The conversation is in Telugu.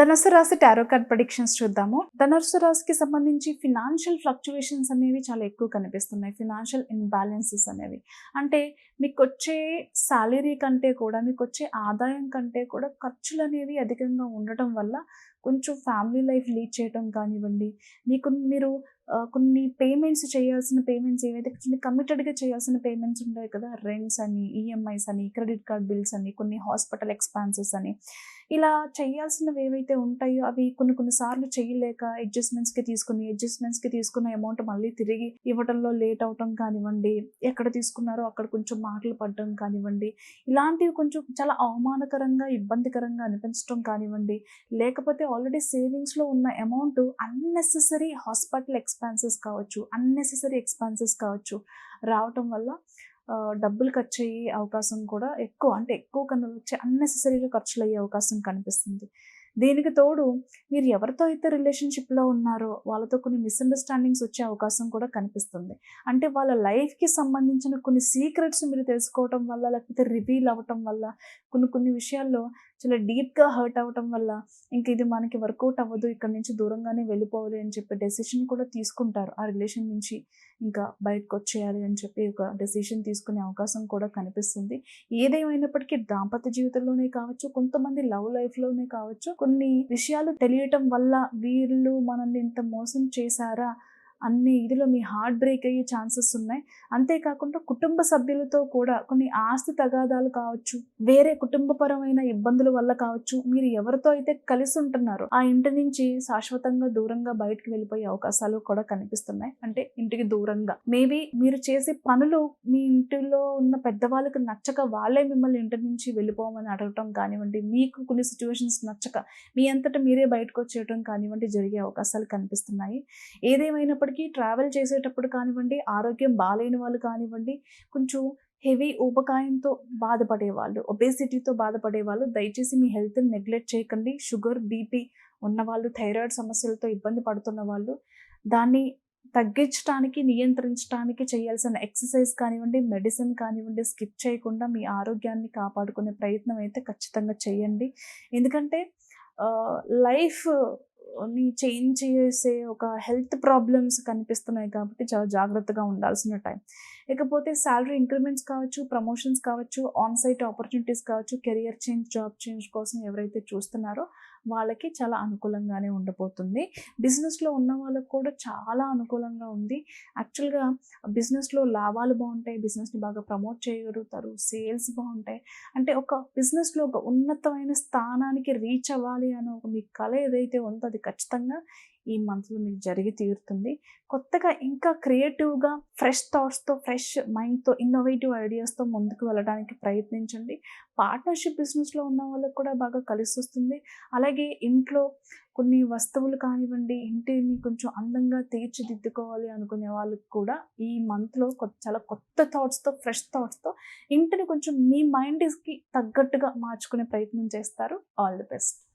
ధనుసు రాశి టారో కార్డ్ ప్రొడిక్షన్స్ చూద్దాము. ధనుసు రాశికి సంబంధించి ఫినాన్షియల్ ఫ్లక్చువేషన్స్ అనేవి చాలా ఎక్కువ కనిపిస్తున్నాయి. ఫినాన్షియల్ ఇన్బ్యాలెన్సెస్ అనేవి. అంటే మీకు వచ్చే శాలరీ కంటే కూడా మీకు వచ్చే ఆదాయం కంటే కూడా ఖర్చులు అనేవి అధికంగా ఉండటం వల్ల కొంచెం ఫ్యామిలీ లైఫ్ లీడ్ చేయడం కానివ్వండి మీకు మీరు కొన్ని పేమెంట్స్ చేయాల్సిన పేమెంట్స్ ఏవైతే కొన్ని కమిటెడ్గా చేయాల్సిన పేమెంట్స్ ఉంటాయి కదా రెంట్స్ అని ఈఎంఐస్ అని క్రెడిట్ కార్డ్ బిల్స్ అని కొన్ని హాస్పిటల్ ఎక్స్పాన్సెస్ అని ఇలా చేయాల్సినవి ఏవైతే ఉంటాయో అవి కొన్ని కొన్నిసార్లు చేయలేక అడ్జస్ట్మెంట్స్కి తీసుకుని అడ్జస్ట్మెంట్స్కి తీసుకున్న అమౌంట్ మళ్ళీ తిరిగి ఇవ్వడంలో లేట్ అవటం కానివ్వండి ఎక్కడ తీసుకున్నారో అక్కడ కొంచెం మాటలు పడడం కానివ్వండి ఇలాంటివి కొంచెం చాలా అవమానకరంగా ఇబ్బందికరంగా అనిపించడం కానివ్వండి లేకపోతే ఆల్రెడీ సేవింగ్స్లో ఉన్న అమౌంట్ అన్నెసెసరీ హాస్పిటల్ ఎక్స్పెన్సెస్ కావచ్చు అన్నెసెసరీ ఎక్స్పెన్సెస్ కావచ్చు రావటం వల్ల డబ్బులు ఖర్చు అయ్యే అవకాశం కూడా ఎక్కువ. అంటే ఎక్కువ కన్నా వచ్చే అన్నెసెసరీగా ఖర్చులు అయ్యే అవకాశం కనిపిస్తుంది. దీనికి తోడు మీరు ఎవరితో అయితే రిలేషన్షిప్లో ఉన్నారో వాళ్ళతో కొన్ని మిస్అండర్స్టాండింగ్స్ వచ్చే అవకాశం కూడా కనిపిస్తుంది. అంటే వాళ్ళ లైఫ్కి సంబంధించిన కొన్ని సీక్రెట్స్ మీరు తెలుసుకోవటం వల్ల లేకపోతే రివీల్ అవ్వటం వల్ల కొన్ని కొన్ని విషయాల్లో చాలా డీప్గా హర్ట్ అవ్వటం వల్ల ఇంక ఇది మనకి వర్కౌట్ అవ్వదు ఇక్కడ నుంచి దూరంగానే వెళ్ళిపోవాలి అని చెప్పి డెసిషన్ కూడా తీసుకుంటారు. ఆ రిలేషన్ నుంచి ఇంకా బయటకు వచ్చేయాలి అని చెప్పి ఒక డెసిషన్ తీసుకునే అవకాశం కూడా కనిపిస్తుంది. ఏదేమైనప్పటికీ దాంపత్య జీవితంలోనే కావచ్చు కొంతమంది లవ్ లైఫ్లోనే కావచ్చు కొన్ని విషయాలు తెలియటం వల్ల వీళ్ళు మనల్ని ఇంత మోసం చేశారా? అన్ని ఇదిలో మీ హార్ట్ బ్రేక్ అయ్యే ఛాన్సెస్ ఉన్నాయి. అంతేకాకుండా కుటుంబ సభ్యులతో కూడా కొన్ని ఆస్తి తగాదాలు కావచ్చు వేరే కుటుంబపరమైన ఇబ్బందుల వల్ల కావచ్చు మీరు ఎవరితో అయితే కలిసి ఉంటున్నారో ఆ ఇంటి నుంచి శాశ్వతంగా దూరంగా బయటకు వెళ్ళిపోయే అవకాశాలు కూడా కనిపిస్తున్నాయి. అంటే ఇంటికి దూరంగా. మేబీ మీరు చేసే పనులు మీ ఇంటిలో ఉన్న పెద్దవాళ్ళకి నచ్చక వాళ్ళే మిమ్మల్ని ఇంటి నుంచి వెళ్ళిపోమని అడగటం కానివ్వండి మీకు కొన్ని సిచ్యువేషన్స్ నచ్చక మీ అంతటా మీరే బయటకు వచ్చేయటం కానివ్వండి జరిగే అవకాశాలు కనిపిస్తున్నాయి. ఏదేమైనప్పటికీ ట్రావెల్ చేసేటప్పుడు కానివ్వండి ఆరోగ్యం బాగాలేని వాళ్ళు కానివ్వండి కొంచెం హెవీ ఊబకాయంతో బాధపడే వాళ్ళు ఒబేసిటీతో బాధపడే వాళ్ళు దయచేసి మీ హెల్త్ని నెగ్లెక్ట్ చేయకండి. షుగర్ బీపీ ఉన్నవాళ్ళు థైరాయిడ్ సమస్యలతో ఇబ్బంది పడుతున్న వాళ్ళు దాన్ని తగ్గించడానికి నియంత్రించడానికి చేయాల్సిన ఎక్సర్సైజ్ కానివ్వండి మెడిసిన్ కానివ్వండి స్కిప్ చేయకుండా మీ ఆరోగ్యాన్ని కాపాడుకునే ప్రయత్నం అయితే ఖచ్చితంగా చేయండి. ఎందుకంటే లైఫ్ ని చేంజ్ చేసే ఒక హెల్త్ ప్రాబ్లమ్స్ కనిపిస్తున్నాయి కాబట్టి చాలా జాగ్రత్తగా ఉండాల్సిన టైం. ఇకపోతే శాలరీ ఇంక్రిమెంట్స్ కావచ్చు ప్రమోషన్స్ కావచ్చు ఆన్ సైట్ ఆపర్చునిటీస్ కావచ్చు కెరియర్ చేంజ్ జాబ్ చేంజ్ కోసం ఎవరైతే చూస్తున్నారో వాళ్ళకి చాలా అనుకూలంగానే ఉండబోతుంది. బిజినెస్లో ఉన్న వాళ్ళకు కూడా చాలా అనుకూలంగా ఉంది. యాక్చువల్గా బిజినెస్లో లాభాలు బాగుంటాయి బిజినెస్ని బాగా ప్రమోట్ చేయగలుగుతారు సేల్స్ బాగుంటాయి. అంటే ఒక బిజినెస్లో ఒక ఉన్నతమైన స్థానానికి రీచ్ అవ్వాలి అనే ఒక మీ కళ ఏదైతే ఉందో అది ఖచ్చితంగా ఈ మంత్లో మీకు జరిగి తీరుతుంది. కొత్తగా ఇంకా క్రియేటివ్గా ఫ్రెష్ థాట్స్తో ఫ్రెష్ మైండ్తో ఇన్నోవేటివ్ ఐడియాస్తో ముందుకు వెళ్ళడానికి ప్రయత్నించండి. పార్ట్నర్షిప్ బిజినెస్లో ఉన్న వాళ్ళకి కూడా బాగా కలిసి వస్తుంది. అలాగే ఇంట్లో కొన్ని వస్తువులు కానివ్వండి ఇంటిని కొంచెం అందంగా తీర్చిదిద్దుకోవాలి అనుకునే వాళ్ళకి కూడా ఈ మంత్లో కొత్త చాలా కొత్త థాట్స్తో ఫ్రెష్ థాట్స్తో ఇంటిని కొంచెం మీ మైండ్కి తగ్గట్టుగా మార్చుకునే ప్రయత్నం చేస్తారు. All the best.